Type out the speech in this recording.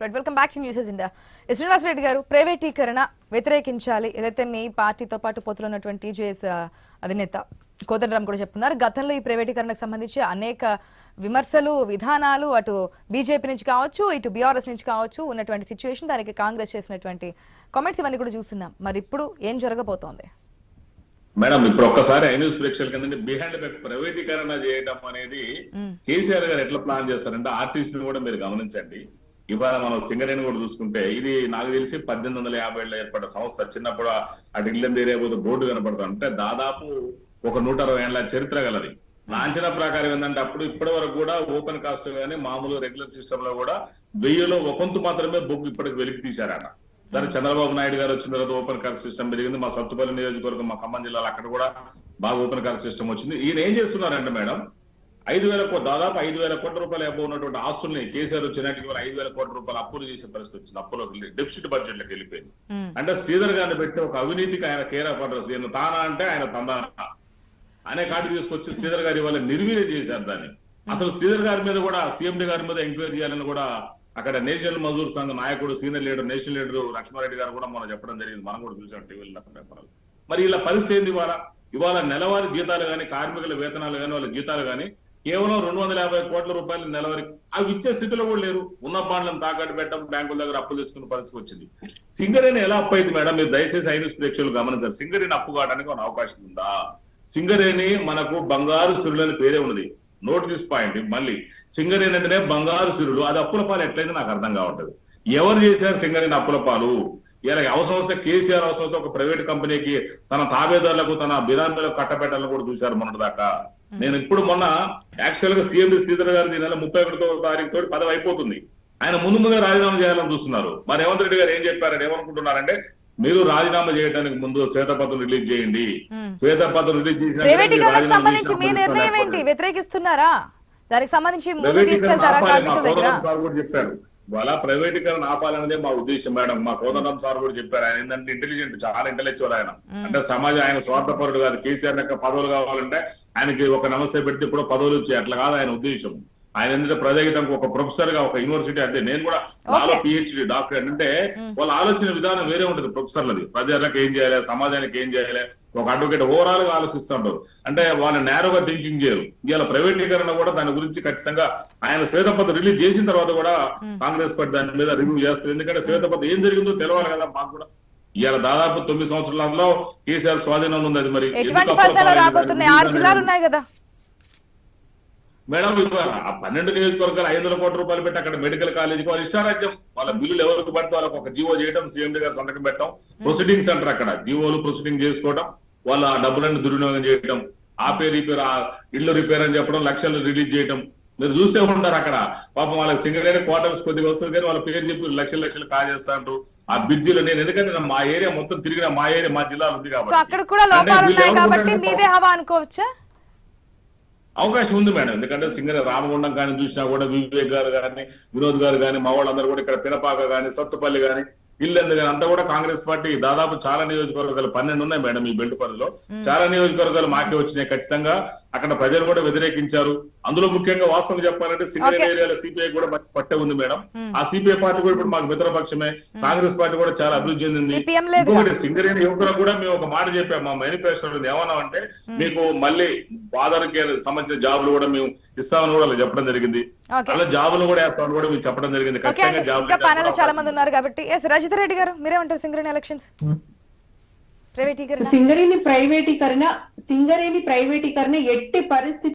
Right welcome back to India Srinivas Reddy garu ప్రైవేటీకరణ వ్యతిరేకించాలి. ఏదైతే మీ పార్టీతో పాటు పోతున్నటువంటి టీజేఎస్ అధినేత కోదండరామ్ కూడా చెప్తున్నారు. గతంలో ఈ ప్రైవేటీకరణకు సంబంధించి అనేక విమర్శలు విధానాలు అటు బీజేపీ నుంచి కావచ్చు ఇటు బీఆర్ఎస్ నుంచి కావచ్చు ఉన్నటువంటి సిచ్యువేషన్ దానికి కాంగ్రెస్ చేసినటువంటి కామెంట్స్ ఇవన్నీ కూడా చూస్తున్నాం. మరి ఇప్పుడు ఏం జరగబోతోంది? మేడం ఇప్పుడు ఒక్కసారి ఐన్యూస్ ప్రేక్షకుల కింద బిహైండ్ బ్యాక్ ప్రైవేటీకరణ చేయడం అనేది కేసీఆర్ గారు ఎట్లా ప్లాన్ చేస్తారంటే ఆర్టిస్టులు కూడా మీరు గమనించండి. ఇవాళ మనం సింగరేణి కూడా చూసుకుంటే ఇది నాకు తెలిసి పద్దెనిమిది వందల యాభై ఏళ్ళ ఏర్పడ్డ సంస్థ. చిన్నప్పుడు అటు ఇల్లు ఏరియా పోతే బోర్డు కనపడుతుంది అంటే దాదాపు ఒక నూట అరవై ఏళ్ళ చరిత్ర గలది. లాంఛన ప్రకారం ఏంటంటే అప్పుడు ఇప్పటి వరకు కూడా ఓపెన్ కాస్ట్ గానీ మామూలు రెగ్యులర్ సిస్టమ్లో కూడా వెయ్యిలో ఒకంతు మాత్రమే బుక్ ఇప్పటికి వెలికి తీశారట. సరే చంద్రబాబు నాయుడు గారు వచ్చిన తర్వాత ఓపెన్ కార్ సిస్టమ్ పెరిగింది. మా సత్తుపల్లి నియోజకవర్గం మా ఖమ్మం జిల్లాలో అక్కడ కూడా బాగా ఓపెన్ కార్ సిస్టమ్ వచ్చింది. ఈయన ఏం చేస్తున్నారంటే మేడం? ఐదు వేల కోట్ల దాదాపు ఐదు వేల కోట్ల రూపాయలు అబ్బో ఉన్నటువంటి ఆస్తుల్ని కేసీఆర్ వచ్చినట్టు ఐదు వేల కోట్ల రూపాయలు అప్పులు చేసే పరిస్థితి వచ్చింది. అప్పులో డెఫిసిట్ బడ్జెట్లోకి వెళ్ళిపోయింది. అంటే శ్రీధర్ గారిని పెట్టి ఒక అవినీతికి ఆయన కేర్ ఆఫ్ అడ్రస్ ఈయన తానా అంటే ఆయన తందానా? అనే కాటి తీసుకొచ్చి శ్రీధర్ గారి వల్ల నిర్వీర్యం చేశారు దాన్ని. అసలు శ్రీధర్ గారి మీద కూడా సీఎండి గారి మీద ఎంక్వైరీ చేయాలని కూడా అక్కడ నేషనల్ మజూర్ సంఘ నాయకుడు senior leader national leader Lakshma Reddy garu కూడా మనం చెప్పడం జరిగింది. మనం కూడా చూసాం టీవీలో పేపర్లో మరి ఇలా పరిస్థితి ఏంది ఇవాళ? ఇవాళ నెలవారీ జీతాలు గాని కార్మికుల వేతనాలు గాని వాళ్ళ జీతాలు గాని కేవలం రెండు వందల యాభై కోట్ల రూపాయలు నెలవారీ అవి ఇచ్చే స్థితిలో కూడా లేరు. ఉన్న బాండ్లను తాకట్టు పెట్టడం బ్యాంకుల దగ్గర అప్పులు తెచ్చుకునే పరిస్థితి వచ్చింది. సింగరేణి ఎలా అప్పు అయింది మేడం? మీరు దయచేసి ఐదు ప్రేక్షకులు గమనించారు సింగరేణి అప్పు కావడానికి ఒక అవకాశం ఉందా? సింగరేణి మనకు బంగారు సిరులని పేరే ఉన్నది. నోట్ దిస్ పాయింట్ మళ్ళీ. సింగరేణి అంటేనే బంగారు సిరులు. అది అప్పుల పాలు ఎట్లయితే నాకు అర్థం కావట్లేదు. ఎవరు చేశారు సింగరేణి అప్పుల పాలు? ఇలా అవసరం వస్తే కేసీఆర్ అవసరం వస్తే ఒక ప్రైవేట్ కంపెనీకి తన తాబేదారులకు తన బిరాంతులకు కట్టబెట్టాలని కూడా చూశారు మొన్నటి దాకా నేను ఇప్పుడు మొన్న యాక్చువల్గా సీఎం శ్రీధర్ గారి ఈ నెల ముప్పై ఒకటో తారీఖు తోటి పదవి అయిపోతుంది. ఆయన ముందు ముందే రాజీనామా చేయాలని చూస్తున్నారు. మరి రేవంత్ రెడ్డి గారు ఏం చెప్పారని ఏమనుకుంటున్నారంటే మీరు రాజీనామా చేయడానికి ముందు శ్వేతపత్రం రిలీజ్ చేయండి. శ్వేతపత్రం రిలీజ్ వ్యతిరేకిస్తున్నారా? దానికి సంబంధించి చెప్పారు. వాళ్ళ ప్రైవేటీకరణ ఆపాలనేదే మా ఉద్దేశం మేడం. మా కోదండం సార్ కూడా చెప్పారు. ఆయన ఏంటంటే ఇంటెలిజెంట్ చాలా ఇంటెలెక్చువల్ ఆయన. అంటే సమాజం ఆయన స్వార్థపరుడు కాదు. కేసీఆర్ యొక్క పదవులు కావాలంటే ఆయనకి ఒక నమస్తే పెడితే ఇప్పుడు పదవులు వచ్చాయి. అట్లా కాదు ఆయన ఉద్దేశం. ఆయన ఏంటంటే ప్రజాహితంకి ఒక ప్రొఫెసర్గా ఒక యూనివర్సిటీ అంటే నేను కూడా నాలో. పిహెచ్డి డాక్టర్ అంటే వాళ్ళ ఆలోచన విధానం వేరే ఉంటుంది ప్రొఫెసర్లది ప్రజలకు ఏం చేయాలి? సమాజానికి ఏం చేయాలి? ఒక అడ్వకేట్ ఓవరాల్గా ఆలోచిస్తుంటారు అంటే వాళ్ళ నేరుగా థింకింగ్ చేయరు. ఇవాళ ప్రైవేటీకరణ కూడా దాని గురించి ఖచ్చితంగా ఆయన శ్వేతపత్రం రిలీజ్ చేసిన తర్వాత కూడా కాంగ్రెస్ పార్టీ దాని మీద రివ్యూ చేస్తుంది. ఎందుకంటే శ్వేతపత్రం ఏం జరిగిందో తెలవాలి కదా మాకు కూడా. ఇవాళ దాదాపు తొమ్మిది సంవత్సరాలలో కేసీఆర్ స్వాధీనంలో ఉంది అది మరి? మేడం ఆ పన్నెండు నియోజకవర్గాలు ఐదు వందల కోట్ల రూపాయలు పెట్టి అక్కడ మెడికల్ కాలేజీకి వాళ్ళ ఇష్టారాజ్యం. వాళ్ళ బిల్లులు ఎవరికి పడితే వాళ్ళకి ఒక జీవో చేయడం సీఎం గారు సంతకం పెట్టడం. ప్రొసీడింగ్స్ అంటారు అక్కడ. జీవోలు ప్రొసీడింగ్ చేసుకోవడం వాళ్ళ ఆ డబ్బులను దుర్వినియోగం చేయడం ఆ పేరు ఈ పేరు ఆ ఇల్లు రిపేర్ అని చెప్పడం లక్షలు రిలీజ్ చేయడం మీరు చూస్తే ఉంటారు అక్కడ. పాపం వాళ్ళకి సింగరేణి క్వార్టర్స్ కొద్దిగా వస్తుంది కానీ వాళ్ళ పేరు చెప్పి లక్షలు లక్షలు కాజేస్తాంటారు ఆ బ్రిడ్జిలో నేను ఎందుకంటే మా ఏరియా మొత్తం తిరిగిన మా ఏరియా మా జిల్లా ఉంది కాబట్టి. అక్కడ కూడా అంటే లోపాలు వీళ్ళు ఉన్నాయి ఎవరు కాబట్టి ఉంటారంటే మీదే హవా అనుకోవచ్చా? అవకాశం ఉంది మేడం. ఎందుకంటే సింగర్ రామగుండం కానీ చూసినా కూడా వివేక్ గారు కానీ వినోద్ గారు కానీ మా వాళ్ళందరూ కూడా ఇక్కడ పినపాక కానీ సత్తుపల్లి కానీ ఇల్లందు కానీ అంతా కూడా కాంగ్రెస్ పార్టీ దాదాపు చాలా నియోజకవర్గాలు పన్నెండు ఉన్నాయి మేడం ఈ బెల్ట్ పరిధిలో. చాలా నియోజకవర్గాలు మాకే వచ్చినాయి ఖచ్చితంగా. అక్కడ ప్రజలు కూడా వ్యతిరేకించారు. అందులో ముఖ్యంగా వాస్తవం చెప్పాలంటే సింగర్ Okay. ఏరియాలో సిపిఐ కూడా పట్టే ఉంది మేడం. ఆ సిపిఐ పార్టీ కూడా ఇప్పుడు మాకు మిత్రపక్షమే. కాంగ్రెస్ పార్టీ కూడా చాలా అభివృద్ధి చెందింది. ఇంకొకటి సింగరేణి యువకులకు కూడా మేము ఒక మాట చెప్పాం. మా మేనిఫెస్టో ఏమన్నా అంటే మీకు మళ్ళీ ఫాదర్ కేర్ సంబంధించిన జాబులు కూడా మేము ఇస్తామని కూడా అలా చెప్పడం జరిగింది. అలా జాబులు కూడా వేస్తామని కూడా మేము చెప్పడం జరిగింది. ఖచ్చితంగా జాబ్ చాలా మంది ఉన్నారు కాబట్టి. రజిత రెడ్డి గారు మీరేమంటారు సింగరేణి ఎలక్షన్స్ ప్రైవేటీకరణ? సింగరేణి ప్రైవేటీకరణ సింగరేణి ప్రైవేటీకరణ ఎట్టి పరిస్థితి